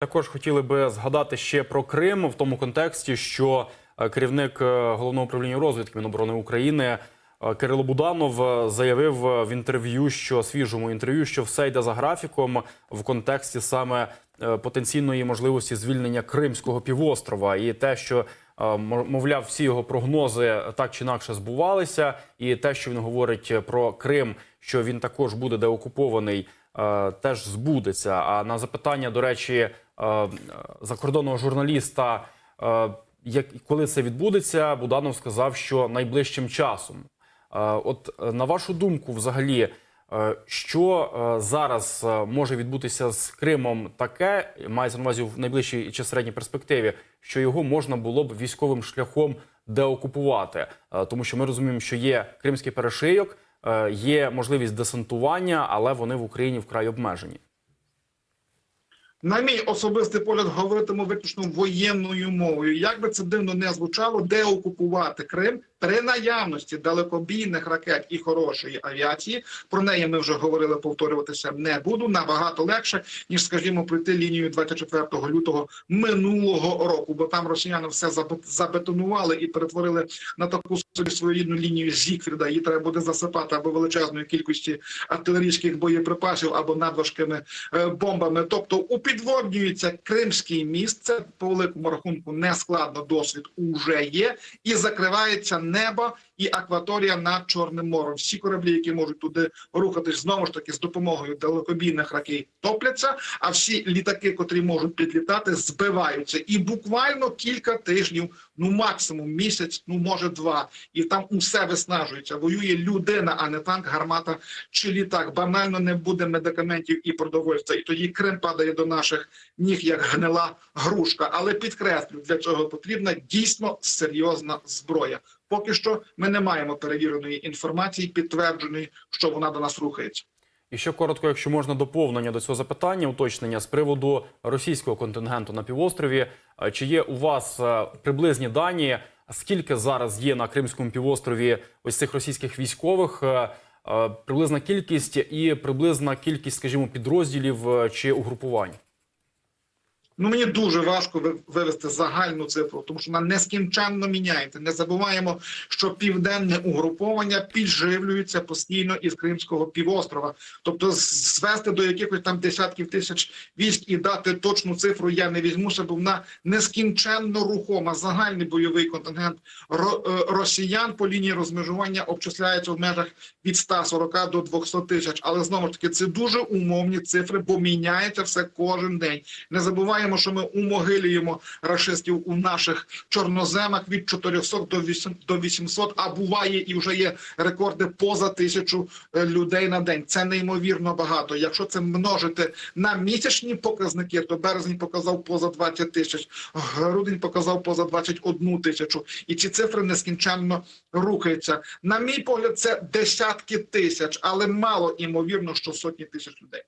Також хотіли би згадати ще про Крим в тому контексті, що е, керівник е, головного управління розвідки Міноборони України е, Кирило Буданов заявив в інтерв'ю, що свіжому інтерв'ю, що все йде за графіком в контексті саме потенційної можливості звільнення Кримського півострова, і те, що мовляв, всі його прогнози так чи інакше збувалися, і те, що він говорить про Крим, що він також буде деокупований, е, теж збудеться. А на запитання, до речі, е, закордонного журналіста, е, як коли це відбудеться, Буданов сказав, що найближчим часом. Е, От е, на вашу думку, взагалі, е, що е, зараз е, може відбутися з Кримом таке, мається на увазі в найближчій чи середній перспективі, що його можна було б військовим шляхом деокупувати, Е, тому що ми розуміємо, що є кримський перешийок, е, є можливість десантування, але вони в Україні вкрай обмежені. На мій особистий погляд говоритиму виключно воєнною мовою. Як би це дивно не звучало, де окупувати Крим при наявності далекобійних ракет і хорошої авіації. Про неї ми вже говорили, повторюватися не буду. Набагато легше ніж, скажімо, пройти лінію 24 лютого минулого року, бо там росіяни все забет- забетонували і перетворили на таку собі своєрідну лінію Зігфріда. Її треба буде засипати або величезною кількості артилерійських боєприпасів, або надважкими е, бомбами. Тобто упідводнюється Кримський міст. Це по великому рахунку нескладно досвід уже є, і закривається небо і акваторія над Чорним морем. Всі кораблі, які можуть туди рухатись, знову ж таки з допомогою далекобійних ракет, топляться. А всі літаки, котрі можуть підлітати, збиваються. І буквально кілька тижнів, ну максимум місяць, ну може два, і там усе виснажується. Воює людина, а не танк, гармата чи літак. Банально не буде медикаментів і продовольства. І тоді Крим падає до наших ніг як гнила грушка. Але підкреслю, для цього потрібна дійсно серйозна зброя. Поки що ми не маємо перевіреної інформації, підтвердженої, що вона до нас рухається. І ще коротко, якщо можна доповнення до цього запитання, уточнення з приводу російського контингенту на півострові. Чи є у вас приблизні дані? Скільки зараз є на Кримському півострові ось цих російських військових? Приблизна кількість і приблизна кількість, скажімо, підрозділів чи угрупувань? Ну мені дуже важко ви- вивести загальну цифру, тому що вона нескінченно міняється. Не забуваємо, що південне угруповання підживлюється постійно із Кримського півострова. Тобто, звести до якихось там десятків тисяч військ і дати точну цифру я не візьмуся, бо вона нескінченно рухома. Загальний бойовий контингент е, росіян по лінії розмежування обчисляється в межах від 140 до 200 тисяч. Але знову ж таки це дуже умовні цифри, бо міняється все кожен день. Не забуваємо, що ми умогилюємо рашистів у наших чорноземах від 400 до 8 до 800, а буває і вже є рекорди поза тисячу е, людей на день. Це неймовірно багато. Якщо це множити на місячні показники, то березень показав поза 20 тисяч, грудень показав поза 21 тисячу, і ці цифри нескінченно рухаються. На мій погляд, це десятки тисяч, але мало імовірно, що сотні тисяч людей.